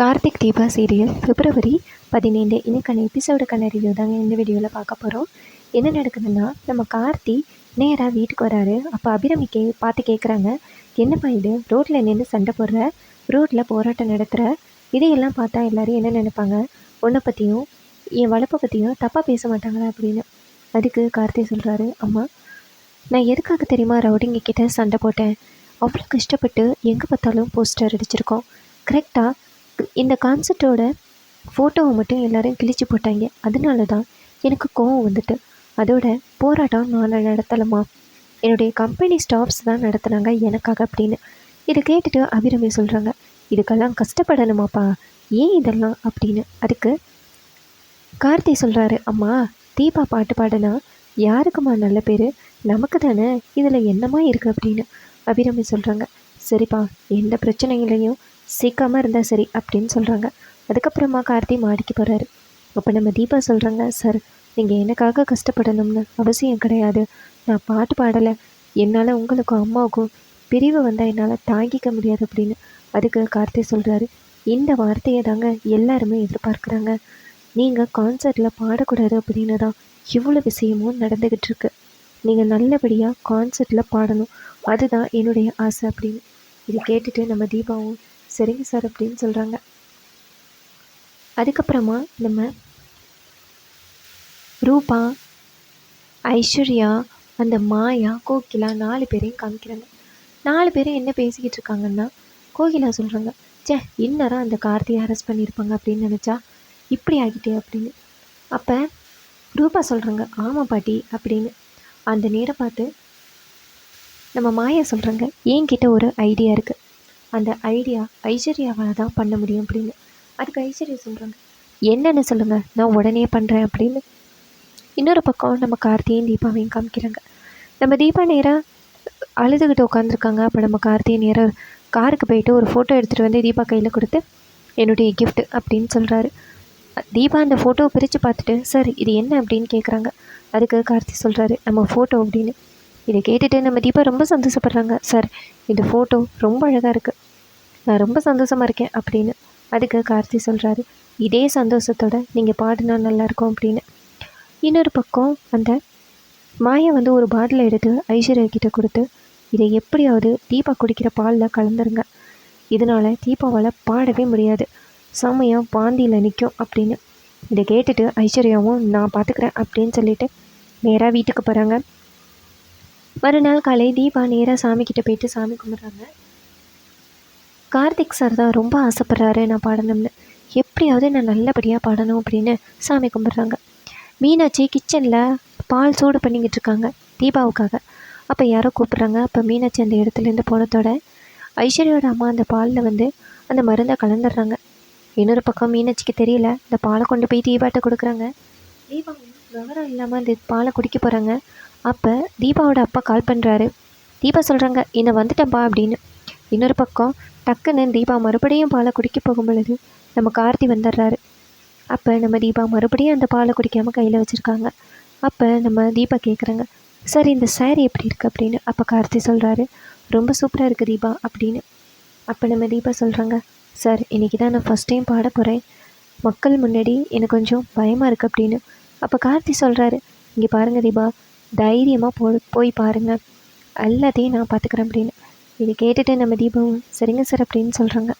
Karthik Deepa serial பிப்ரவரி பதினைந்து இன்னைக்கான எபிசோடுக்கான review தாங்க இந்த வீடியோவில் பார்க்க போகிறோம் என்ன நடக்குதுன்னா நம்ம கார்த்தி நேராக வீட்டுக்கு வராரு. அப்போ அபிரமி கே பார்த்து கேட்குறாங்க என்னப்பா இது? ரோட்டில் நின்று சண்டை போடுற? ரோட்டில் போராட்டம் நடத்துகிற இதையெல்லாம் பார்த்தா எல்லோரும் என்ன நினைப்பாங்க? உன்னை பற்றியும் என் வளப்பை பற்றியும் தப்பாக பேச மாட்டாங்களா? அப்படின்னு அதுக்கு கார்த்தி சொல்கிறாரு அம்மா நான் எதுக்காக தெரியுமா ரவுடிங்க கிட்டே சண்டை போட்டேன்? அவ்வளோ கஷ்டப்பட்டு எங்கே பார்த்தாலும் போஸ்டர் அடிச்சிருக்கோம். கரெக்டாக இந்த கான்சர்ட்டோட ஃபோட்டோவை மட்டும் எல்லோரும் கிழிச்சு போட்டாங்க. அதனால தான் எனக்கு கோவம் வந்துட்டு. அதோட போராட்டம் நான் நடத்தலாமா? என்னுடைய கம்பெனி ஸ்டாஃப்ஸ் தான் நடத்துனாங்க எனக்காக அப்படின்னு. இதை கேட்டுட்டு அபிரமி சொல்கிறாங்க இதுக்கெல்லாம் கஷ்டப்படணுமாப்பா? ஏன் இதெல்லாம்? அப்படின்னு. அதுக்கு கார்த்தி சொல்கிறாரு அம்மா தீபா பாட்டு பாடினா யாருக்குமா நல்ல பேர்? நமக்கு தானே? இதில் என்னமா இருக்குது அப்படின்னு அபிரமி சொல்கிறாங்க சரிப்பா எந்த பிரச்சனைகளையும் சிக்காமல் இருந்தால் சரி அப்படின்னு சொல்கிறாங்க அதுக்கப்புறமா கார்த்தி மாடிக்கு போகிறாரு அப்போ நம்ம தீபா சொல்கிறாங்க சார் நீங்கள் எனக்காக கஷ்டப்படணும்னு அவசியம் கிடையாது. நான் பாட்டு பாடலை. என்னால் உங்களுக்கும் அம்மாவுக்கும் பிரிவு வந்தால் என்னால் தாங்கிக்க முடியாது அப்படின்னு அதுக்கு கார்த்தி சொல்கிறாரு இந்த வார்த்தையை தாங்க எல்லாருமே எதிர்பார்க்குறாங்க. நீங்கள் கான்சர்ட்டில் பாடக்கூடாது அப்படின்னு தான் இவ்வளோ விஷயமும் நடந்துக்கிட்டு இருக்கு. நீங்கள் நல்லபடியாக கான்சர்ட்டில் பாடணும். அதுதான் என்னுடைய ஆசை அப்படின்னு இதை கேட்டுட்டு நம்ம தீபாவும் சரிங்க சார் அப்படின்னு சொல்கிறாங்க அதுக்கப்புறமா நம்ம ரூபா ஐஸ்வர்யா அந்த மாயா கோகிலா நாலு பேரையும் காமிக்கிறாங்க. நாலு பேரும் என்ன பேசிக்கிட்டு இருக்காங்கன்னா கோகிலா சொல்கிறாங்க ச்சே இந்நேரம் அந்த கார்த்தியை அரெஸ்ட் பண்ணியிருப்பாங்க அப்படின்னு நினச்சா இப்படி ஆகிட்டே அப்படின்னு. அப்போ ரூபா சொல்கிறாங்க ஆமாம் பாட்டி அப்படின்னு. அந்த நேரம் பார்த்து நம்ம மாயா சொல்கிறாங்க என்கிட்ட ஒரு ஐடியா இருக்குது அந்த ஐடியா ஐஸ்வர்யாவால் தான் பண்ண முடியும் அப்படின்னு. அதுக்கு ஐஸ்வர்யா சொல்கிறாங்க என்னென்னு சொல்லுங்கள் நான் உடனே பண்ணுறேன் அப்படின்னு. இன்னொரு பக்கம் நம்ம கார்த்தியும் தீபாவையும் காமிக்கிறாங்க. நம்ம தீபா நேராக அழுதுகிட்டு உட்காந்துருக்காங்க அப்போ நம்ம கார்த்தியை நேராக காருக்கு போயிட்டு ஒரு ஃபோட்டோ எடுத்துகிட்டு வந்து தீபா கையில் கொடுத்து என்னுடைய கிஃப்ட் அப்படின்னு சொல்கிறாரு தீபா அந்த ஃபோட்டோவை பிரித்து பார்த்துட்டு சார் இது என்ன? அப்படின்னு கேட்குறாங்க அதுக்கு கார்த்தி சொல்கிறாரு நம்ம ஃபோட்டோ அப்படின்னு. இதை கேட்டுட்டு நம்ம தீபா ரொம்ப சந்தோஷப்படுறாங்க. சார் இந்த ஃபோட்டோ ரொம்ப அழகாக இருக்குது நான் ரொம்ப சந்தோஷமாக இருக்கேன் அப்படின்னு. அதுக்கு கார்த்தி சொல்கிறாரு இதே சந்தோஷத்தோட நீங்கள் பாடினா நல்லாயிருக்கும் அப்படின்னு. இன்னொரு பக்கம் அந்த மாயா வந்து ஒரு பாட்டிலை எடுத்து ஐஸ்வர்யா கிட்ட கொடுத்து இதை எப்படியாவது தீபா குடிக்கிற பாலில் கலந்துருங்க. இதனால் தீபாவால் பாடவே முடியாது. செம்மையாக பாந்தியில் நிற்கும் அப்படின்னு. இதை கேட்டுட்டு ஐஸ்வர்யாவும் நான் பார்த்துக்கிறேன் அப்படின்னு சொல்லிட்டு நேராக வீட்டுக்கு போகிறாங்க மறுநாள் காலை தீபா நேராக சாமிக்கிட்ட போயிட்டு சாமி கும்பிட்றாங்க. கார்த்திக் சார் தான் ரொம்ப ஆசைப்பட்றாரு நான் பாடணும்னு. எப்படியாவது நான் நல்லபடியாக பாடணும் அப்படின்னு சாமி கும்பிட்றாங்க. மீனாட்சி கிச்சனில் பால் சூடு பண்ணிக்கிட்டு இருக்காங்க தீபாவுக்காக. அப்போ யாரோ கூப்பிட்றாங்க அப்போ மீனாட்சி அந்த இடத்துலேருந்து போனதோட ஐஸ்வர்யோட அம்மா அந்த பாலில் வந்து அந்த மருந்தை கலந்துடுறாங்க. இன்னொரு பக்கம் மீனாட்சிக்கு தெரியல இந்த பாலை கொண்டு போய் தீபாட்ட கொடுக்குறாங்க. தீபா விவரம் இல்லாமல் அந்த பாலை குடிக்க போகிறாங்க அப்போ தீபாவோட அப்பா கால் பண்ணுறாரு தீபா சொல்கிறாங்க என்னை வந்துட்டேன்ப்பா அப்படின்னு. இன்னொரு பக்கம் டக்குன்னு தீபா மறுபடியும் பாலை குடிக்க போகும் பொழுது நம்ம கார்த்தி வந்துடுறாரு. அப்போ நம்ம தீபா மறுபடியும் அந்த பாலை குடிக்காமல் கையில் வச்சுருக்காங்க. அப்போ நம்ம தீபா கேட்குறாங்க சார் இந்த சாரி எப்படி இருக்குது அப்படின்னு. அப்போ கார்த்தி சொல்கிறாரு ரொம்ப சூப்பராக இருக்குது தீபா அப்படின்னு. அப்போ நம்ம தீபா சொல்கிறாங்க சார் இன்றைக்கி தான் நான் ஃபஸ்ட் டைம் பாட போகிறேன் மக்கள் முன்னாடி எனக்கு கொஞ்சம் பயமாக இருக்குது அப்படின்னு. அப்போ கார்த்தி சொல்கிறாரு இங்கே பாருங்கள் தீபா தைரியமாக போ போய் பாருங்கள் எல்லாத்தையும் நான் பார்த்துக்குறேன் அப்படின்னு. இதை கேட்டுட்டு நம்ம தீபாவும் சரிங்க சார் அப்படின்னு சொல்கிறாங்க